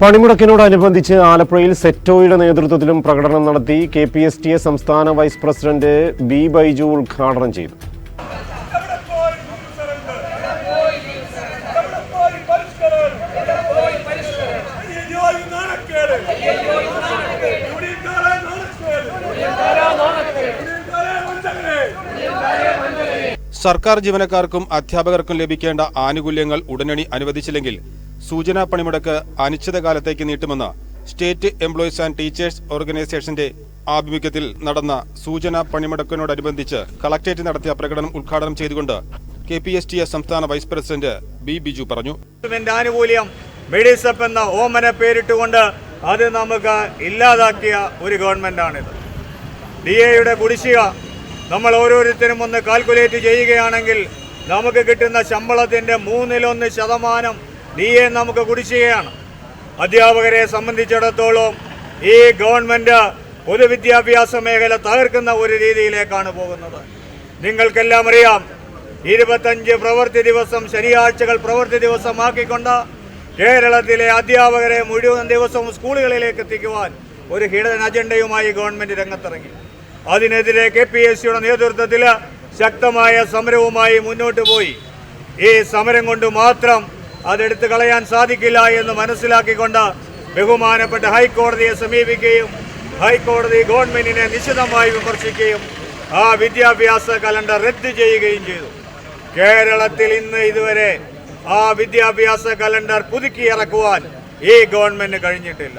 പണിമുടക്കിനോടനുബന്ധിച്ച് ആലപ്പുഴയിൽ സെറ്റോയുടെ നേതൃത്വത്തിലും പ്രകടനം നടത്തി K P S T A സംസ്ഥാന വൈസ് പ്രസിഡന്റ് ബി ബൈജു ഉദ്ഘാടനം ചെയ്തു. സർക്കാർ ജീവനക്കാർക്കും അധ്യാപകർക്കും ലഭിക്കേണ്ട ആനുകൂല്യങ്ങൾ ഉടനടി അനുവദിച്ചില്ലെങ്കിൽ സൂചനാ പണിമുടക്ക് അനിശ്ചിതകാലത്തേക്ക് നീട്ടുമെന്ന് സ്റ്റേറ്റ് എംപ്ലോയീസ് ആൻഡ് ടീച്ചേഴ്സ് ഓർഗനൈസേഷന്റെ ആഭിമുഖ്യത്തിൽ നടന്ന സൂചനാ പണിമുടക്കിനോടനുബന്ധിച്ച് കളക്ടറേറ്റ് നടത്തിയ പ്രകടനം ഉദ്ഘാടനം ചെയ്തുകൊണ്ട് K P S T S സംസ്ഥാന വൈസ് പ്രസിഡന്റ് ബി ബിജു പറഞ്ഞു. ആനുകൂല്യം എന്ന ഓമന പേരിട്ടുകൊണ്ട് അത് നമുക്ക് ഇല്ലാതാക്കിയ ഒരു ഗവൺമെന്റാണിത്. ഡി എയുടെ കുടിശ്ശിക നമ്മൾ ഓരോരുത്തരും ഒന്ന് കാൽക്കുലേറ്റ് ചെയ്യുകയാണെങ്കിൽ നമുക്ക് കിട്ടുന്ന ശമ്പളത്തിന്റെ മൂന്നിലൊന്ന് ശതമാനം ഡി നമുക്ക് കുടിശ്ശികയാണ്. അധ്യാപകരെ സംബന്ധിച്ചിടത്തോളം ഈ ഗവൺമെന്റ് പൊതുവിദ്യാഭ്യാസ മേഖല തകർക്കുന്ന ഒരു രീതിയിലേക്കാണ് പോകുന്നത്. നിങ്ങൾക്കെല്ലാം അറിയാം ഇരുപത്തഞ്ച് പ്രവൃത്തി ദിവസം ശനിയാഴ്ചകൾ പ്രവൃത്തി ദിവസമാക്കിക്കൊണ്ട് കേരളത്തിലെ അധ്യാപകരെ മുഴുവൻ ദിവസവും സ്കൂളുകളിലേക്ക് എത്തിക്കുവാൻ ഒരു ഹിഡൻ അജണ്ടയുമായി ഗവൺമെന്റ് രംഗത്തിറങ്ങി. അതിനെതിരെ കെ പി എസ് സിയുടെ നേതൃത്വത്തിൽ ശക്തമായ സമരവുമായി മുന്നോട്ട് പോയി. ഈ സമരം കൊണ്ട് മാത്രം അതെടുത്തു കളയാൻ സാധിക്കില്ല എന്ന് മനസ്സിലാക്കിക്കൊണ്ട് ബഹുമാനപ്പെട്ട ഹൈക്കോടതിയെ സമീപിക്കുകയും ഹൈക്കോടതി ഗവൺമെന്റിനെ നിശിതമായി വിമർശിക്കുകയും ആ വിദ്യാഭ്യാസ കലണ്ടർ റദ്ദ് ചെയ്യുകയും ചെയ്തു. കേരളത്തിൽ ഇന്ന് ഇതുവരെ ആ വിദ്യാഭ്യാസ കലണ്ടർ പുതുക്കിയിറക്കുവാൻ ഈ ഗവൺമെന്റ് കഴിഞ്ഞിട്ടില്ല.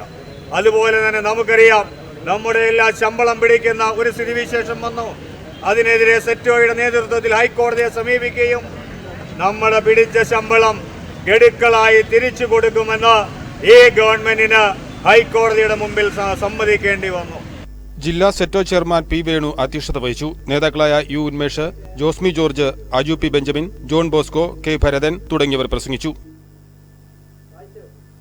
അതുപോലെ തന്നെ നമുക്കറിയാം നമ്മുടെ എല്ലാ ശമ്പളം പിടിക്കുന്ന ഒരു സ്ഥിതിവിശേഷം വന്നു. അതിനെതിരെ സെറ്റോയുടെ നേതൃത്വത്തിൽ ഹൈക്കോടതിയെ സമീപിക്കുകയും നമ്മുടെ പിടിച്ച ശമ്പളം ഗഡുക്കളായി തിരിച്ചു കൊടുക്കുമെന്ന് ഈ ഗവൺമെന്റിന് ഹൈക്കോടതിയുടെ മുമ്പിൽ സമ്മതിക്കേണ്ടി വന്നു. ജില്ലാ സെറ്റോ ചെയർമാൻ പി വേണു അധ്യക്ഷത വഹിച്ചു. നേതാക്കളായ U Unmesh Josmi George Aju P Benjamin John Bosco K Bharathan തുടങ്ങിയവർ പ്രസംഗിച്ചു.